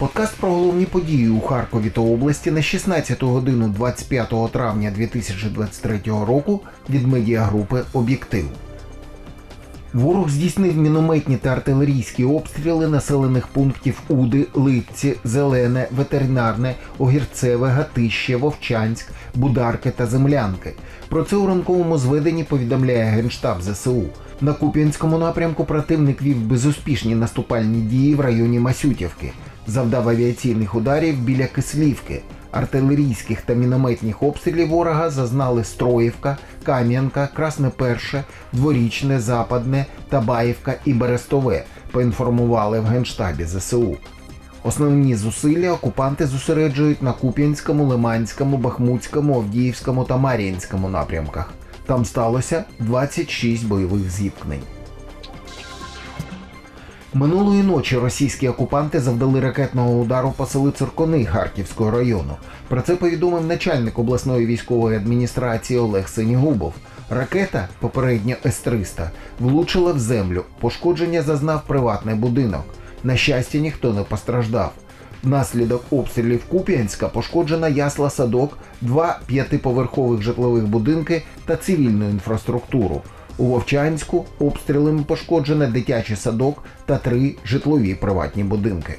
Подкаст про головні події у Харкові та області на 16 годину 25 травня 2023 року від медіагрупи Об'єктив. Ворог здійснив мінометні та артилерійські обстріли населених пунктів Уди, Липці, Зелене, Ветеринарне, Огірцеве, Гатище, Вовчанськ, Бударки та Землянки. Про це у ранковому зведенні повідомляє Генштаб ЗСУ. На Куп'янському напрямку противник вів безуспішні наступальні дії в районі Масютівки, завдав авіаційних ударів біля Кислівки. Артилерійських та мінометних обстрілів ворога зазнали Строївка, Кам'янка, Красне Перше, Дворічне, Западне, Табаївка і Берестове, поінформували в Генштабі ЗСУ. Основні зусилля окупанти зосереджують на Куп'янському, Лиманському, Бахмутському, Авдіївському та Мар'їнському напрямках. Там сталося 26 бойових зіткнень. Минулої ночі російські окупанти завдали ракетного удару по селу Циркони Харківського району. Про це повідомив начальник обласної військової адміністрації Олег Синігубов. Ракета, попередньо С-300, влучила в землю. Пошкодження зазнав приватний будинок. На щастя, ніхто не постраждав. Внаслідок обстрілів Куп'янська пошкоджена ясла садок, два п'ятиповерхових житлових будинки та цивільну інфраструктуру. У Вовчанську обстрілами пошкоджено дитячий садок та три житлові приватні будинки.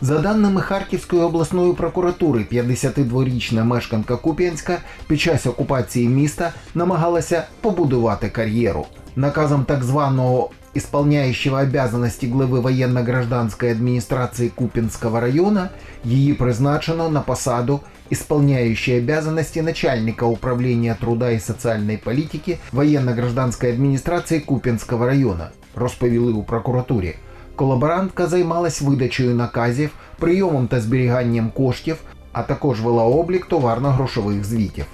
За даними Харківської обласної прокуратури, 52-річна мешканка Куп'янська під час окупації міста намагалася побудувати кар'єру. Наказом так званого исполняющего обязанности главы военно-гражданской администрации Купинского района її призначено на посаду исполняющей обязанности начальника управления труда и социальной политики военно-гражданской адміністрації Куп'янського району, розповіли у прокуратурі. Колаборантка займалась видачею наказів, прийомом та зберіганням коштів, а також вела облік товарно-грошових звітів.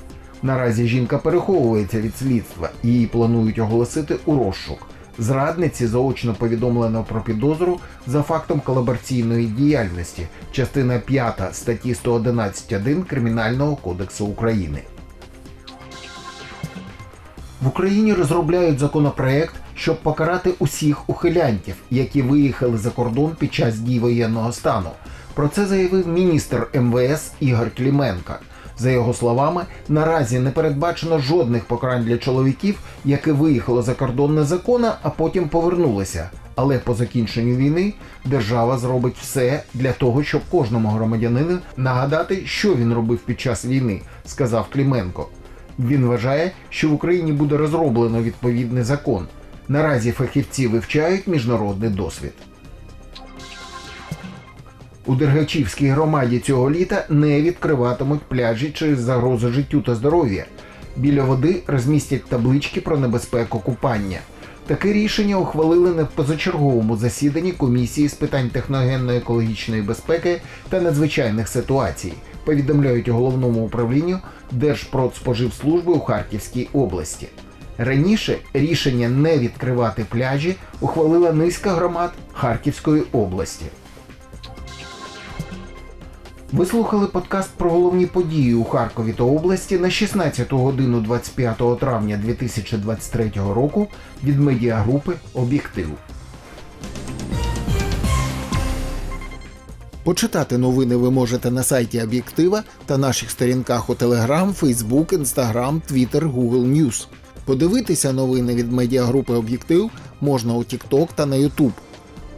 Наразі жінка переховується від слідства, її планують оголосити у розшук. Зрадниці заочно повідомлено про підозру за фактом колабораційної діяльності, частина 5 статті 111.1 Кримінального кодексу України. В Україні розробляють законопроект, щоб покарати усіх ухилянтів, які виїхали за кордон під час дій воєнного стану. Про це заявив міністр МВС Ігор Кліменко. За його словами, наразі не передбачено жодних покарань для чоловіків, які виїхали за кордон незаконно, а потім повернулися. Але по закінченню війни держава зробить все для того, щоб кожному громадянину нагадати, що він робив під час війни, сказав Кліменко. Він вважає, що в Україні буде розроблено відповідний закон. Наразі фахівці вивчають міжнародний досвід. У Дергачівській громаді цього літа не відкриватимуть пляжі через загрозу життю та здоров'я. Біля води розмістять таблички про небезпеку купання. Таке рішення ухвалили на позачерговому засіданні комісії з питань техногенно-екологічної безпеки та надзвичайних ситуацій. Повідомляють у головному управлінню Держпродспоживслужби у Харківській області. Раніше рішення не відкривати пляжі ухвалила низка громад Харківської області. Ви слухали подкаст про головні події у Харкові та області на 16 годину 25 травня 2023 року від медіагрупи Об'єктив. Почитати новини ви можете на сайті Об'єктива та наших сторінках у Telegram, Facebook, Instagram, Twitter, Google News. Подивитися новини від медіагрупи Об'єктив можна у TikTok та на YouTube.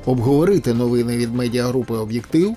Обговорити новини від медіагрупи Об'єктив